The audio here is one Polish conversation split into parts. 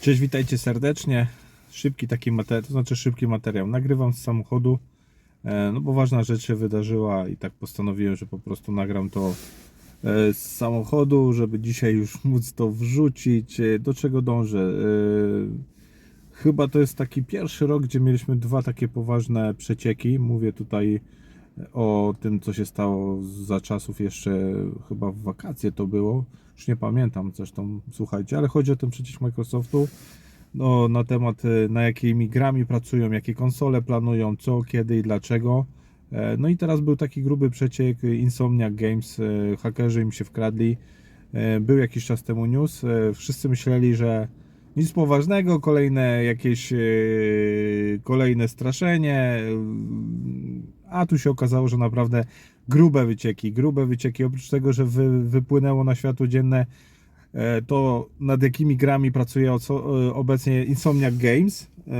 Cześć, witajcie serdecznie. Szybki taki materiał, to znaczy szybki materiał. Nagrywam z samochodu, e, no bo ważna rzecz się wydarzyła i tak postanowiłem, że po prostu nagram to e, z samochodu, żeby dzisiaj już móc to wrzucić. E, Do czego dążę? Chyba to jest taki pierwszy rok, gdzie mieliśmy dwa takie poważne przecieki. Mówię tutaj o tym, co się stało za czasów jeszcze, chyba w wakacje to było. Już nie pamiętam zresztą, słuchajcie, ale chodzi o ten przeciek Microsoftu. No, na temat, e, na jakimi grami pracują, jakie konsole planują, co, kiedy i dlaczego. E, No i teraz był taki gruby przeciek Insomniac Games, e, hakerzy im się wkradli. Był jakiś czas temu news. Wszyscy myśleli, że nic poważnego, kolejne jakieś kolejne straszenie, a tu się okazało, że naprawdę grube wycieki, grube wycieki, oprócz tego, że wy, wypłynęło na światło dzienne e, to nad jakimi grami pracuje e, obecnie Insomniac Games, e,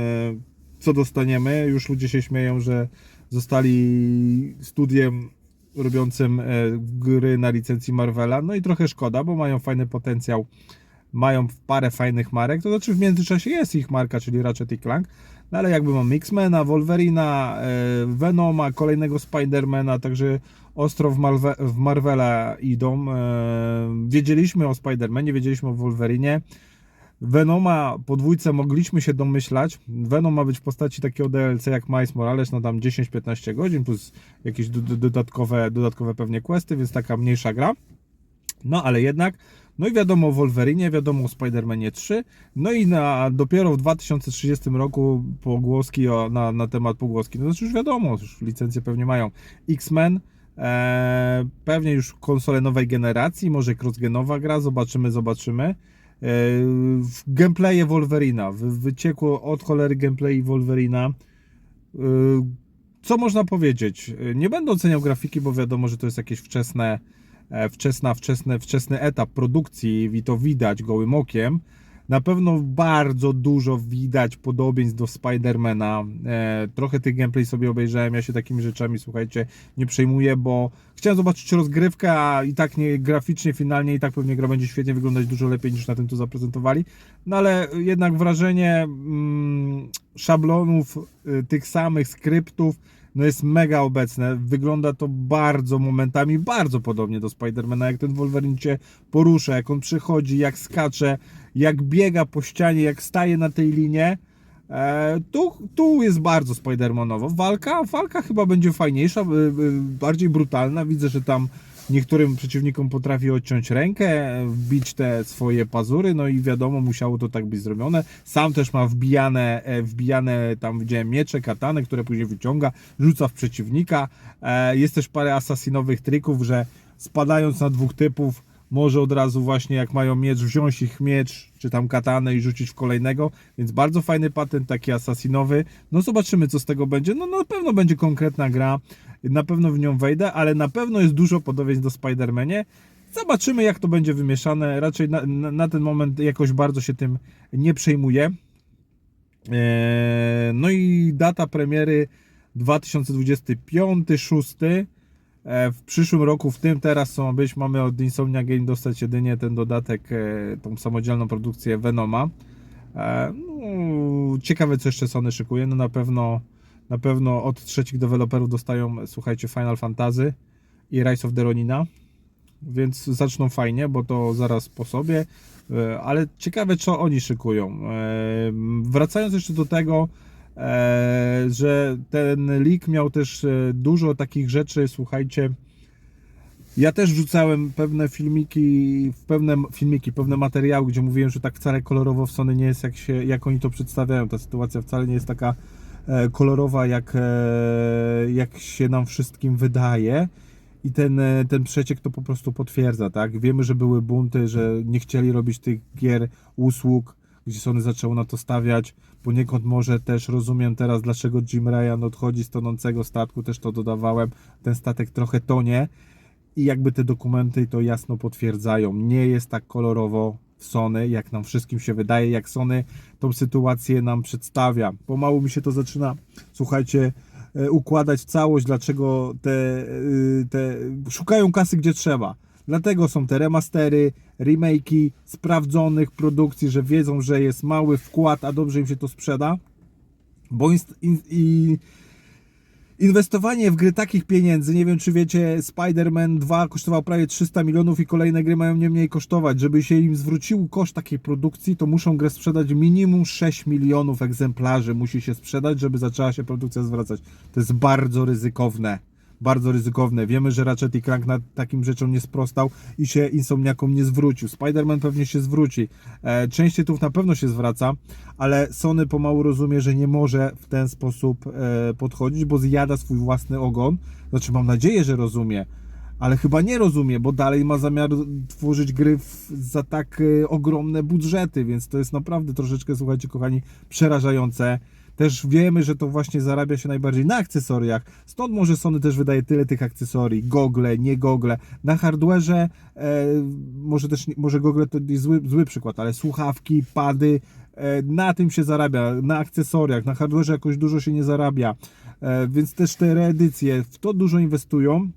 co dostaniemy, już ludzie się śmieją, że zostali studiem robiącym gry na licencji Marvela, no i trochę szkoda, bo mają fajny potencjał mają parę fajnych marek, to znaczy w międzyczasie jest ich marka, czyli Ratchet i Clank, no ale jakby mam X-Mena, Wolverina, e, Venoma, kolejnego Spidermana, także ostro w, Marve w Marvela idą. E, Wiedzieliśmy o Spidermanie, wiedzieliśmy o Wolverinie. Venoma po dwójce mogliśmy się domyślać. Venom ma być w postaci takiego DLC jak Miles Morales, no tam 10-15 godzin, plus jakieś do- do- dodatkowe, dodatkowe pewnie questy, więc taka mniejsza gra. No ale jednak, no i wiadomo o Wolverinie, wiadomo o Spider-Manie 3, no i na, dopiero w 2030 roku pogłoski o, na, na temat pogłoski, no znaczy już wiadomo, już licencje pewnie mają X-Men, e, pewnie już konsole nowej generacji, może crossgenowa gra, zobaczymy, zobaczymy. E, w gameplaye Wolverina, wy, wyciekło od cholery gameplay Wolverina. E, co można powiedzieć? Nie będę oceniał grafiki, bo wiadomo, że to jest jakieś wczesne, e, wczesna, wczesny, wczesny etap produkcji i to widać gołym okiem. Na pewno bardzo dużo widać podobieństw do Spidermana. E, trochę tych gameplay sobie obejrzałem. Ja się takimi rzeczami, słuchajcie, nie przejmuję, bo chciałem zobaczyć rozgrywkę, a i tak nie graficznie, finalnie i tak pewnie gra będzie świetnie wyglądać dużo lepiej niż na tym, co zaprezentowali. No ale jednak wrażenie mm, szablonów y, tych samych skryptów no jest mega obecne. Wygląda to bardzo momentami, bardzo podobnie do Spidermana, jak ten Wolverine cię porusza, jak on przychodzi, jak skacze, jak biega po ścianie, jak staje na tej linie. E, tu, tu jest bardzo Spidermanowo. Walka, walka chyba będzie fajniejsza, y, y, bardziej brutalna. Widzę, że tam niektórym przeciwnikom potrafi odciąć rękę, wbić te swoje pazury, no i wiadomo, musiało to tak być zrobione. Sam też ma wbijane, e, wbijane tam widziałem miecze, katany, które później wyciąga, rzuca w przeciwnika. E, Jest też parę asasinowych trików, że spadając na dwóch typów, może od razu właśnie jak mają miecz, wziąć ich miecz, czy tam katanę i rzucić w kolejnego, więc bardzo fajny patent, taki asasinowy. No zobaczymy, co z tego będzie. No na pewno będzie konkretna gra, na pewno w nią wejdę, ale na pewno jest dużo podobieństw do Spider-Manie. Zobaczymy, jak to będzie wymieszane. Raczej na, na, na ten moment jakoś bardzo się tym nie przejmuję. Eee, no i data premiery 2025, 6. E, W przyszłym roku, w tym teraz co ma być, mamy od Insomnia Game dostać jedynie ten dodatek, e, tą samodzielną produkcję Venoma. E, No, ciekawe co jeszcze Sony szykuje, no na pewno na pewno od trzecich deweloperów dostają, słuchajcie, Final Fantasy i Rise of the Ronina, więc zaczną fajnie, bo to zaraz po sobie, E, ale ciekawe co oni szykują. E, Wracając jeszcze do tego, e, że ten leak miał też e, dużo takich rzeczy, słuchajcie, ja też wrzucałem pewne filmiki, pewne filmiki, pewne materiały, gdzie mówiłem, że tak wcale kolorowo w Sony nie jest, jak, się, jak oni to przedstawiają. Ta sytuacja wcale nie jest taka e, kolorowa, jak, e, jak się nam wszystkim wydaje. I ten, e, ten przeciek to po prostu potwierdza, tak? Wiemy, że były bunty, że nie chcieli robić tych gier, usług, gdzie Sony zaczęło na to stawiać. Poniekąd może też rozumiem teraz, dlaczego Jim Ryan odchodzi z tonącego statku, też to dodawałem. Ten statek trochę tonie i jakby te dokumenty to jasno potwierdzają. Nie jest tak kolorowo w Sony, jak nam wszystkim się wydaje, jak Sony tą sytuację nam przedstawia. Pomału mi się to zaczyna, słuchajcie, e, układać w całość, dlaczego te, y, te szukają kasy gdzie trzeba. Dlatego są te remastery, remake'i sprawdzonych produkcji, że wiedzą, że jest mały wkład, a dobrze im się to sprzeda. Bo in, i inwestowanie w gry takich pieniędzy, nie wiem czy wiecie, Spider-Man 2 kosztował prawie 300 milionów i kolejne gry mają nie mniej kosztować. Żeby się im zwrócił koszt takiej produkcji, to muszą grę sprzedać minimum 6 milionów egzemplarzy musi się sprzedać, żeby zaczęła się produkcja zwracać. To jest bardzo ryzykowne. Bardzo ryzykowne. Wiemy, że Ratchet i Clank nad takim rzeczom nie sprostał i się Insomniakom nie zwrócił. Spider-Man pewnie się zwróci. E, część tytułów na pewno się zwraca, ale Sony pomału rozumie, że nie może w ten sposób e, podchodzić, bo zjada swój własny ogon. Znaczy, mam nadzieję, że rozumie, ale chyba nie rozumie, bo dalej ma zamiar tworzyć gry w, za tak e, ogromne budżety, więc to jest naprawdę troszeczkę, słuchajcie, kochani, przerażające. Też wiemy, że to właśnie zarabia się najbardziej na akcesoriach. Stąd może Sony też wydaje tyle tych akcesorii. Gogle, nie gogle. Na hardware'ze e, może też, może gogle to jest zły, zły przykład, ale słuchawki, pady, e, na tym się zarabia. Na akcesoriach, na hardware'ze jakoś dużo się nie zarabia. E, więc też te reedycje w to dużo inwestują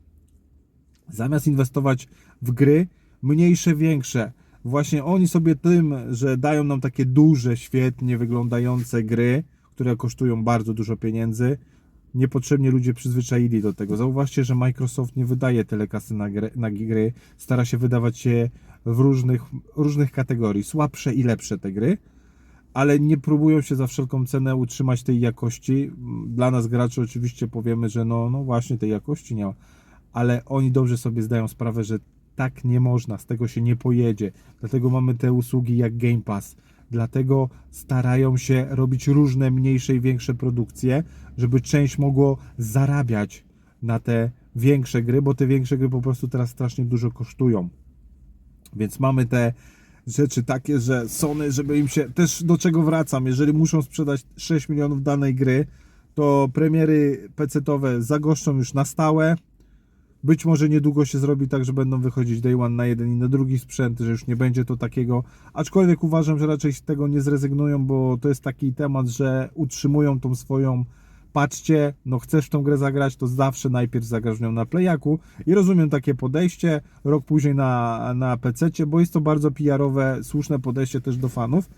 zamiast inwestować w gry mniejsze, większe. Właśnie oni sobie tym, że dają nam takie duże, świetnie wyglądające gry, które kosztują bardzo dużo pieniędzy, niepotrzebnie ludzie przyzwyczaili do tego. Zauważcie, że Microsoft nie wydaje tyle kasy na gry, na gry stara się wydawać je w różnych, różnych kategorii, słabsze i lepsze te gry, ale nie próbują się za wszelką cenę utrzymać tej jakości. Dla nas graczy oczywiście powiemy, że no, no właśnie tej jakości nie ma, ale oni dobrze sobie zdają sprawę, że tak nie można, z tego się nie pojedzie. Dlatego mamy te usługi jak Game Pass. Dlatego starają się robić różne mniejsze i większe produkcje, żeby część mogło zarabiać na te większe gry, bo te większe gry po prostu teraz strasznie dużo kosztują. Więc mamy te rzeczy takie, że Sony, żeby im się też do czego wracam, jeżeli muszą sprzedać 6 milionów danej gry, to premiery PC-towe zagoszczą już na stałe. Być może niedługo się zrobi tak, że będą wychodzić day one na jeden i na drugi sprzęt, że już nie będzie to takiego. Aczkolwiek uważam, że raczej z tego nie zrezygnują, bo to jest taki temat, że utrzymują tą swoją. Patrzcie, no chcesz tą grę zagrać, to zawsze najpierw zagrasz nią na Playaku i rozumiem takie podejście, rok później na, na PC, bo jest to bardzo PR-owe, słuszne podejście też do fanów,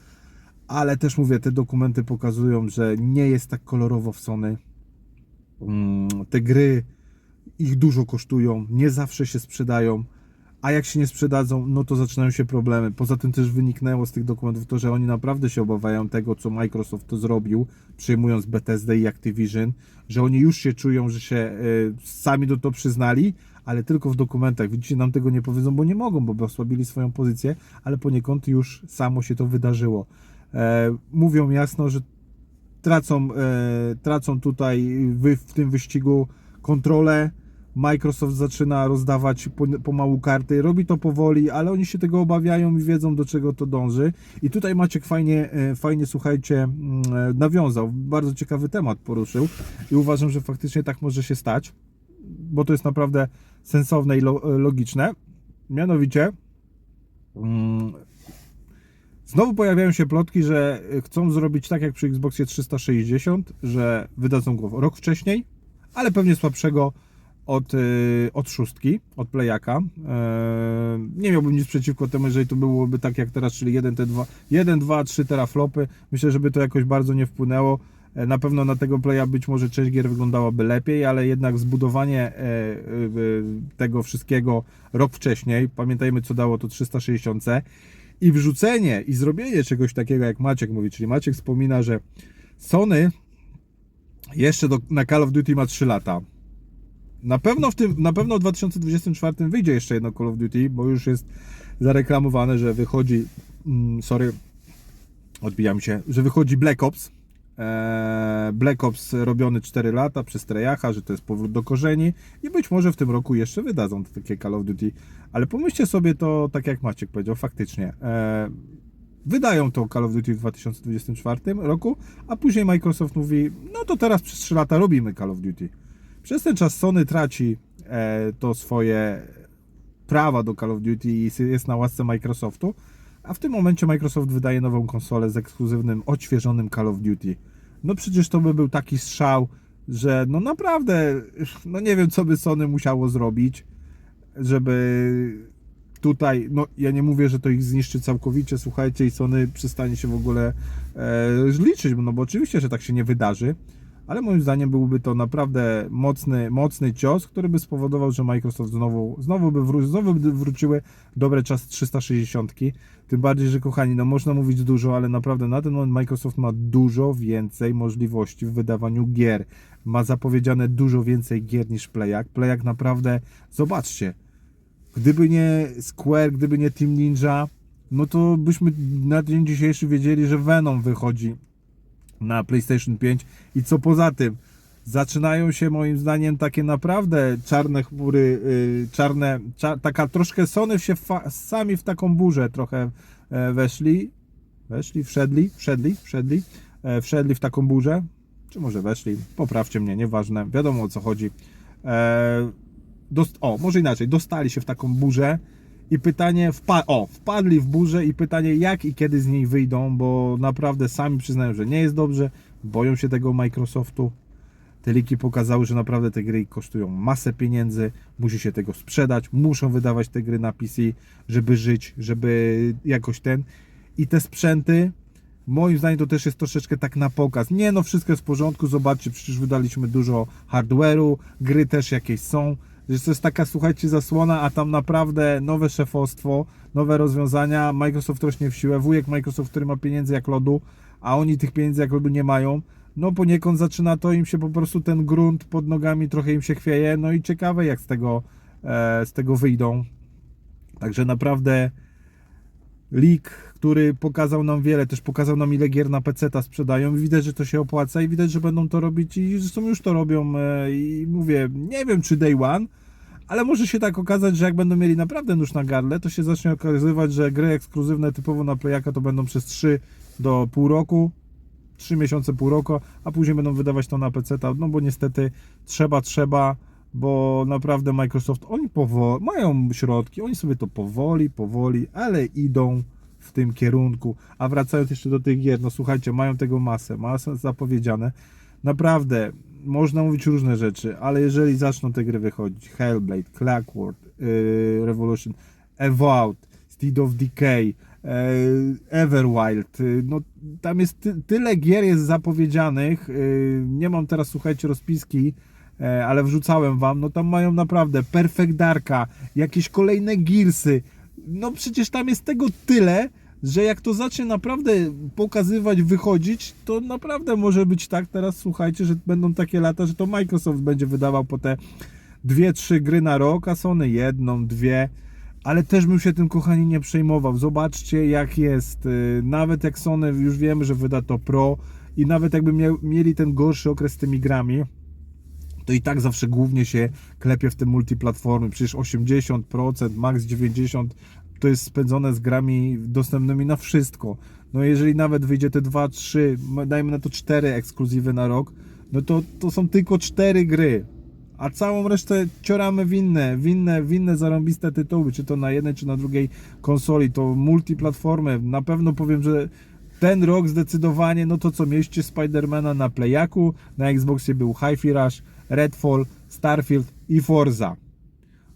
ale też mówię, te dokumenty pokazują, że nie jest tak kolorowo w Sony. Mm, Te gry ich dużo kosztują, nie zawsze się sprzedają, a jak się nie sprzedadzą, no to zaczynają się problemy. Poza tym też wyniknęło z tych dokumentów to, że oni naprawdę się obawiają tego, co Microsoft to zrobił, przyjmując Bethesda i Activision, że oni już się czują, że się e, sami do to przyznali, ale tylko w dokumentach. Widzicie, nam tego nie powiedzą, bo nie mogą, bo osłabili swoją pozycję, ale poniekąd już samo się to wydarzyło. E, mówią jasno, że tracą, e, tracą tutaj wy, w tym wyścigu kontrolę. Microsoft zaczyna rozdawać po- pomału karty, robi to powoli, ale oni się tego obawiają i wiedzą do czego to dąży. I tutaj Maciek fajnie, e, fajnie słuchajcie, mm, e, nawiązał, bardzo ciekawy temat poruszył i uważam, że faktycznie tak może się stać, bo to jest naprawdę sensowne i e, logiczne. Mianowicie, mm, Znowu pojawiają się plotki, że chcą zrobić tak jak przy Xboxie 360, że wydadzą go rok wcześniej, ale pewnie słabszego od, y, od szóstki, od Playaka. E, Nie miałbym nic przeciwko temu, jeżeli to byłoby tak jak teraz, czyli 1, te 2, 1 2, 3 teraflopy. Myślę, żeby to jakoś bardzo nie wpłynęło. E, Na pewno na tego Playa być może część gier wyglądałaby lepiej, ale jednak zbudowanie e, tego wszystkiego rok wcześniej, pamiętajmy co dało to 360 i wrzucenie i zrobienie czegoś takiego, jak Maciek mówi, czyli Maciek wspomina, że Sony jeszcze do, na Call of Duty ma 3 lata. Na pewno w tym, na pewno w 2024 wyjdzie jeszcze jedno Call of Duty, bo już jest zareklamowane, że wychodzi, mm, sorry, odbijam się, że wychodzi Black Ops. Eee, Black Ops robiony 4 lata przez Trejacha, że to jest powrót do korzeni i być może w tym roku jeszcze wydadzą takie Call of Duty. Ale pomyślcie sobie to, tak jak Maciek powiedział, faktycznie. Eee, wydają to Call of Duty w 2024 roku, a później Microsoft mówi, no to teraz przez 3 lata robimy Call of Duty. Przez ten czas Sony traci e, to swoje prawa do Call of Duty i jest na łasce Microsoftu, a w tym momencie Microsoft wydaje nową konsolę z ekskluzywnym, odświeżonym Call of Duty. No przecież to by był taki strzał, że no naprawdę, no nie wiem co by Sony musiało zrobić, żeby tutaj, no ja nie mówię, że to ich zniszczy całkowicie, słuchajcie, i Sony przestanie się w ogóle e, liczyć, no bo oczywiście, że tak się nie wydarzy, ale moim zdaniem byłby to naprawdę mocny, mocny cios, który by spowodował, że Microsoft znowu, znowu, by, wró- znowu by wróciły dobre czas 360. Tym bardziej, że kochani, no można mówić dużo, ale naprawdę na ten moment Microsoft ma dużo więcej możliwości w wydawaniu gier. Ma zapowiedziane dużo więcej gier niż Playak. Playak naprawdę, zobaczcie, gdyby nie Square, gdyby nie Team Ninja, no to byśmy na dzień dzisiejszy wiedzieli, że Venom wychodzi na PlayStation 5 i co poza tym? Zaczynają się moim zdaniem takie naprawdę czarne chmury, yy, czarne, cza, taka troszkę Sony się sami w taką burzę trochę e, weszli, weszli, wszedli, wszedli, wszedli, e, wszedli w taką burzę, czy może weszli, poprawcie mnie, nieważne, wiadomo o co chodzi. E, o, może inaczej, dostali się w taką burzę i pytanie, wpa o, wpadli w burzę i pytanie, jak i kiedy z niej wyjdą, bo naprawdę sami przyznają, że nie jest dobrze, boją się tego Microsoftu. Te liki pokazały, że naprawdę te gry kosztują masę pieniędzy, musi się tego sprzedać, muszą wydawać te gry na PC, żeby żyć, żeby jakoś ten. I te sprzęty, moim zdaniem to też jest troszeczkę tak na pokaz. Nie no, wszystko jest w porządku, zobaczcie, przecież wydaliśmy dużo hardware'u, gry też jakieś są. Że to jest taka, słuchajcie, zasłona, a tam naprawdę nowe szefostwo, nowe rozwiązania, Microsoft rośnie w siłę, wujek Microsoft, który ma pieniędzy jak lodu, a oni tych pieniędzy jak lodu nie mają, no poniekąd zaczyna to im się po prostu ten grunt pod nogami trochę im się chwieje, no i ciekawe jak z tego, e, z tego wyjdą. Także naprawdę leak, który pokazał nam wiele, też pokazał nam ile gier na PC ta sprzedają. I widać, że to się opłaca i widać, że będą to robić i zresztą już to robią e, i mówię, nie wiem czy day one, ale może się tak okazać, że jak będą mieli naprawdę nóż na gardle, to się zacznie okazywać, że gry ekskluzywne typowo na Playaka to będą przez 3 do pół roku, 3 miesiące, pół roku, a później będą wydawać to na PC, no bo niestety trzeba, trzeba, bo naprawdę Microsoft, oni powoli, mają środki, oni sobie to powoli, powoli, ale idą w tym kierunku. A wracając jeszcze do tych gier, no słuchajcie, mają tego masę, masę zapowiedziane. Naprawdę, można mówić różne rzeczy, ale jeżeli zaczną te gry wychodzić, Hellblade, Clockwork, yy, Revolution, Evolved, Steed of Decay, yy, Everwild, yy, no tam jest ty, tyle gier jest zapowiedzianych, yy, nie mam teraz, słuchajcie, rozpiski, ale wrzucałem wam, no tam mają naprawdę Perfect Darka, jakieś kolejne Gearsy, no przecież tam jest tego tyle, że jak to zacznie naprawdę pokazywać, wychodzić, to naprawdę może być tak, teraz słuchajcie, że będą takie lata, że to Microsoft będzie wydawał po te dwie, trzy gry na rok, a Sony jedną, dwie, ale też bym się tym kochani nie przejmował. Zobaczcie jak jest, Yy, nawet jak Sony już wiemy, że wyda to Pro i nawet jakby mieli ten gorszy okres z tymi grami, to i tak zawsze głównie się klepie w te multiplatformy. Przecież 80%, max 90% to jest spędzone z grami dostępnymi na wszystko. No jeżeli nawet wyjdzie te 2, 3, dajmy na to 4 ekskluzywy na rok, no to, to są tylko 4 gry. A całą resztę cioramy w inne, w inne, w inne zarąbiste tytuły, czy to na jednej, czy na drugiej konsoli, to multiplatformy. Na pewno powiem, że ten rok zdecydowanie, no to co, mieliście Spidermana na Playaku, na Xboxie był Hi-Fi Rush, Redfall, Starfield i Forza.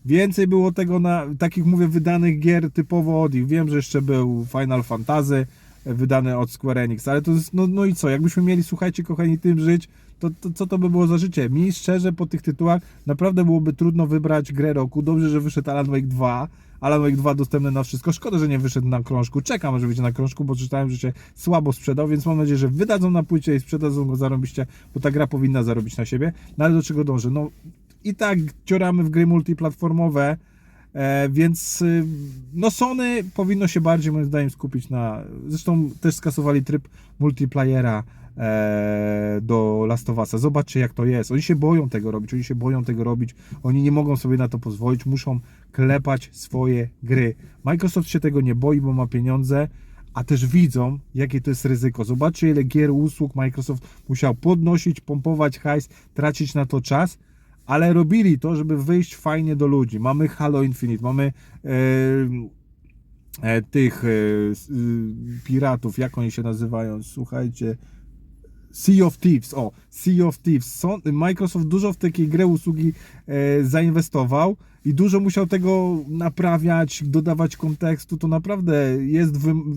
Więcej było tego na takich mówię wydanych gier typowo od ich. Wiem, że jeszcze był Final Fantasy wydany od Square Enix, ale to jest no, no i co? Jakbyśmy mieli, słuchajcie, kochani, tym żyć, to, to co to by było za życie? Mi szczerze po tych tytułach naprawdę byłoby trudno wybrać grę roku. Dobrze, że wyszedł Alan Wake 2. Alan Wake 2 dostępny na wszystko. Szkoda, że nie wyszedł na krążku. Czekam, że wyjdzie na krążku, bo czytałem, że się słabo sprzedał, więc mam nadzieję, że wydadzą na płycie i sprzedadzą go zarobiście, bo ta gra powinna zarobić na siebie. No ale do czego dążę? No i tak cioramy w gry multiplatformowe, e, więc y, no Sony powinno się bardziej moim zdaniem skupić na... Zresztą też skasowali tryb multiplayera do Last of Us'a. Zobaczcie jak to jest. Oni się boją tego robić, oni się boją tego robić, oni nie mogą sobie na to pozwolić, muszą klepać swoje gry. Microsoft się tego nie boi, bo ma pieniądze, a też widzą, jakie to jest ryzyko. Zobaczcie, ile gier, usług Microsoft musiał podnosić, pompować hajs, tracić na to czas, ale robili to, żeby wyjść fajnie do ludzi. Mamy Halo Infinite, mamy e, e, tych e, y, piratów, jak oni się nazywają, słuchajcie. Sea of Thieves, o, Sea of Thieves. Microsoft dużo w takiej grę usługi e, zainwestował i dużo musiał tego naprawiać, dodawać kontekstu, to naprawdę jest,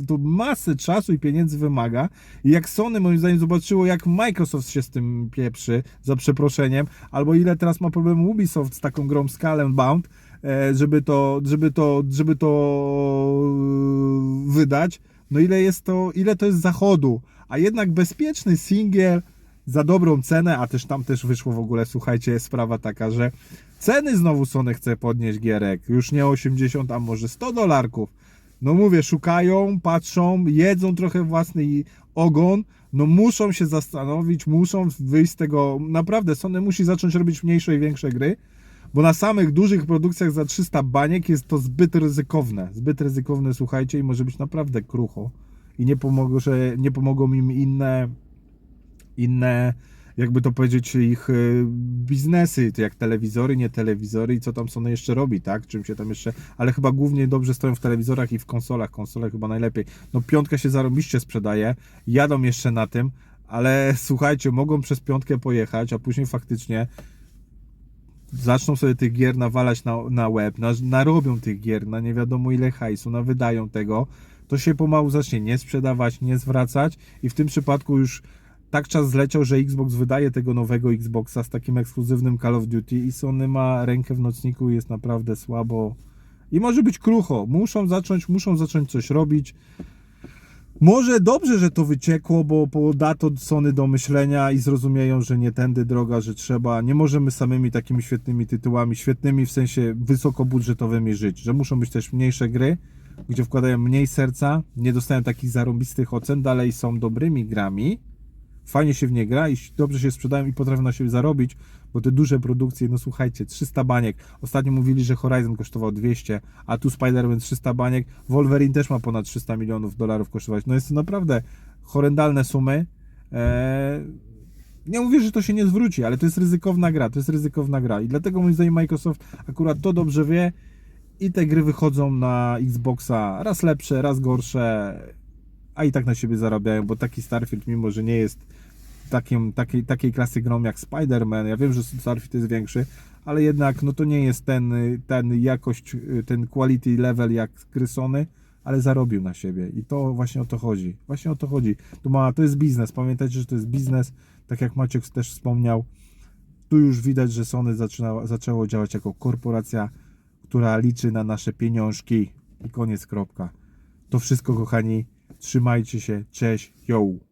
to masę czasu i pieniędzy wymaga. I jak Sony moim zdaniem zobaczyło, jak Microsoft się z tym pieprzy, za przeproszeniem, albo ile teraz ma problem Ubisoft z taką grą and Bound, e, żeby to, żeby to, żeby to e, wydać, no ile jest to, ile to jest zachodu, a jednak bezpieczny singiel za dobrą cenę, a też tam też wyszło w ogóle, słuchajcie, jest sprawa taka, że ceny znowu Sony chce podnieść gierek, już nie 80, a może 100 dolarków. No mówię, szukają, patrzą, jedzą trochę własny ogon, no muszą się zastanowić, muszą wyjść z tego, naprawdę Sony musi zacząć robić mniejsze i większe gry, bo na samych dużych produkcjach za 300 baniek jest to zbyt ryzykowne. Zbyt ryzykowne, słuchajcie, i może być naprawdę krucho. I nie, pomogą, że nie pomogą im inne, inne, jakby to powiedzieć, ich y, biznesy, jak telewizory, nie telewizory i co tam Sony jeszcze robi, tak? Czym się tam jeszcze, ale chyba głównie dobrze stoją w telewizorach i w konsolach. Konsole chyba najlepiej. No piątka się zarobiście sprzedaje, jadą jeszcze na tym, ale słuchajcie, mogą przez piątkę pojechać, a później faktycznie zaczną sobie tych gier nawalać na, na web, na, narobią tych gier na nie wiadomo ile hajsu, nawydają tego, to się pomału zacznie nie sprzedawać, nie zwracać i w tym przypadku już tak czas zleciał, że Xbox wydaje tego nowego Xboxa z takim ekskluzywnym Call of Duty i Sony ma rękę w nocniku i jest naprawdę słabo i może być krucho, muszą zacząć, muszą zacząć coś robić, może dobrze, że to wyciekło, bo, da to Sony do myślenia i zrozumieją, że nie tędy droga, że trzeba. Nie możemy samymi takimi świetnymi tytułami, świetnymi w sensie wysokobudżetowymi żyć, że muszą być też mniejsze gry, gdzie wkładają mniej serca, nie dostają takich zarąbistych ocen, dalej są dobrymi grami. Fajnie się w nie gra i dobrze się sprzedają i potrafią na siebie zarobić, bo te duże produkcje, no słuchajcie, 300 baniek. Ostatnio mówili, że Horizon kosztował 200, a tu Spider-Man 300 baniek. Wolverine też ma ponad 300 milionów dolarów kosztować. No jest to naprawdę horrendalne sumy. Eee, nie mówię, że to się nie zwróci, ale to jest ryzykowna gra, to jest ryzykowna gra i dlatego moim zdaniem Microsoft akurat to dobrze wie i te gry wychodzą na Xboxa raz lepsze, raz gorsze, a i tak na siebie zarabiają, bo taki Starfield, mimo że nie jest takim, takiej, takiej klasy grą jak Spider-Man, ja wiem, że Starfield jest większy, ale jednak no to nie jest ten, ten jakość, ten quality level jak gry Sony, ale zarobił na siebie i to właśnie o to chodzi. Właśnie o to chodzi. To, ma, to jest biznes, pamiętajcie, że to jest biznes, tak jak Maciek też wspomniał, tu już widać, że Sony zaczyna, zaczęło działać jako korporacja, która liczy na nasze pieniążki i koniec, kropka. To wszystko, kochani. Trzymajcie się. Cześć. Yo.